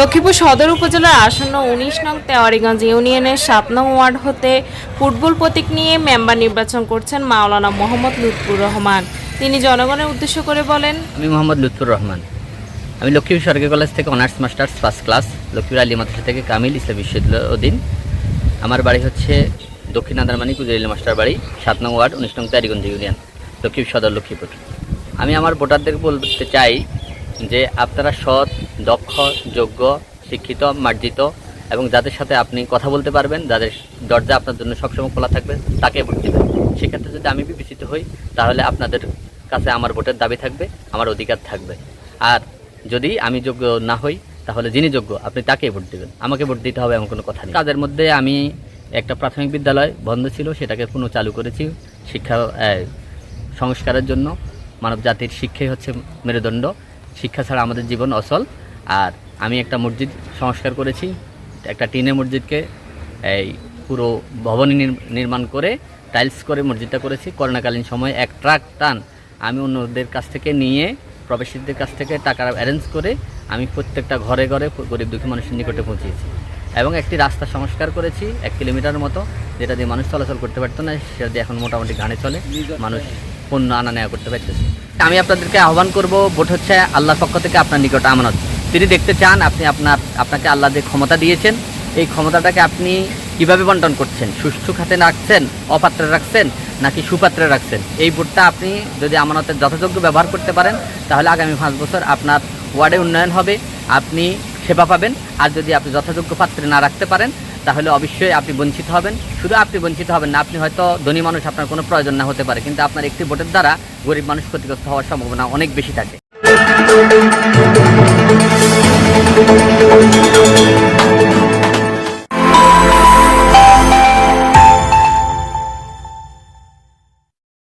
লক্ষ্মীপুর সদর উপজেলার আসন্ন উনিশ নং তেওয়ারিগঞ্জ ইউনিয়নের সাত নং ওয়ার্ড হতে ফুটবল প্রতীক নিয়ে মেম্বার নির্বাচন করছেন মাওলানা মোহাম্মদ লুৎফুর রহমান। তিনি জনগণের উদ্দেশ্য করে বলেন, আমি মোহাম্মদ লুৎফুর রহমান। আমি লক্ষ্মীপুর সরকারি কলেজ থেকে honours, masters, first class, Lakshmipur Ali Madrasa থেকে কামিল ইসলাম অধীন। আমার বাড়ি হচ্ছে দক্ষিণ আন্দারমানি কুজিরালি মাস্টার বাড়ি, সাত নং ওয়ার্ড, উনিশ নং তারিগঞ্জ ইউনিয়ন, লক্ষ্মীপুর সদর লক্ষ্মীপুর। আমি আমার ভোটারদের বলতে চাই যে আপনারা সৎ, দক্ষ, যোগ্য, শিক্ষিত, মার্জিত এবং যাদের সাথে আপনি কথা বলতে পারবেন, যাদের দরজা আপনার জন্য সবসময় খোলা থাকবে, তাকে ভোট দেবেন। সেক্ষেত্রে যদি আমি বিবেচিত হই, তাহলে আপনাদের কাছে আমার ভোটের দাবি থাকবে, আমার অধিকার থাকবে। আর যদি আমি যোগ্য না হই, তাহলে যিনি যোগ্য, আপনি তাকেই ভোট দেবেন। আমাকে ভোট দিতে হবে এমন কোনো কথা নেই। কাজের মধ্যে আমি একটা প্রাথমিক বিদ্যালয় বন্ধ ছিল, সেটাকে পুনঃ চালু করেছি শিক্ষা সংস্কারের জন্য। মানব জাতির শিক্ষাই হচ্ছে মেরুদণ্ড। শিক্ষা ছাড়া আমাদের জীবন অচল। আর আমি একটা মসজিদ সংস্কার করেছি। একটা টিনে মসজিদকে এই পুরো ভবনী নির- নির্মাণ করে টাইলস করে মসজিদটা করেছি। করোনাকালীন সময় এক ট্রাক টান আমি অন্যদের কাছ থেকে নিয়ে প্রবেশীদের কাছ থেকে টাকা অ্যারেঞ্জ করে আমি প্রত্যেকটা ঘরে ঘরে গরিব দুঃখী মানুষের নিকটে পৌঁছিয়েছি এবং একটি রাস্তা সংস্কার করেছি এক কিলোমিটার মতো, যেটা দিয়ে মানুষ চলাচল করতে পারতো না, সেটা দিয়ে এখন মোটামুটি ঘাড়ে চলে। মানুষ পণ্য আনা নেওয়া করতে পারতেছে। আমি আপনাদেরকে আহ্বান করব, ভোট হচ্ছে আল্লাহর পক্ষ থেকে আপনার নিকট আমানত। তিনি দেখতে চান আপনি আপনার, আপনাকে আল্লাহ যে ক্ষমতা দিয়েছেন, এই ক্ষমতাটাকে আপনি কীভাবে বন্টন করছেন? সুষ্ঠু খাতে রাখছেন, অপাত্রে রাখছেন, নাকি সুপাত্রে রাখছেন? এই ভোটটা আপনি যদি আমানতের যথাযোগ্য ব্যবহার করতে পারেন, তাহলে আগামী পাঁচ বছর আপনার ওয়ার্ডে উন্নয়ন হবে, আপনি সেবা পাবেন। আর যদি আপনি যথাযোগ্য পাত্রে না রাখতে পারেন তাহলে অবশ্যই আপনি বঞ্চিত হবেন। শুধু আপনি বঞ্চিত হবেন না, আপনি হয়তো ধনী মানুষ, আপনার কোনো প্রয়োজন না হতে পারে, কিন্তু আপনার একটি ভোটের দ্বারা গরিব মানুষ ক্ষতিগ্রস্ত হওয়ার সম্ভাবনা অনেক বেশি থাকে।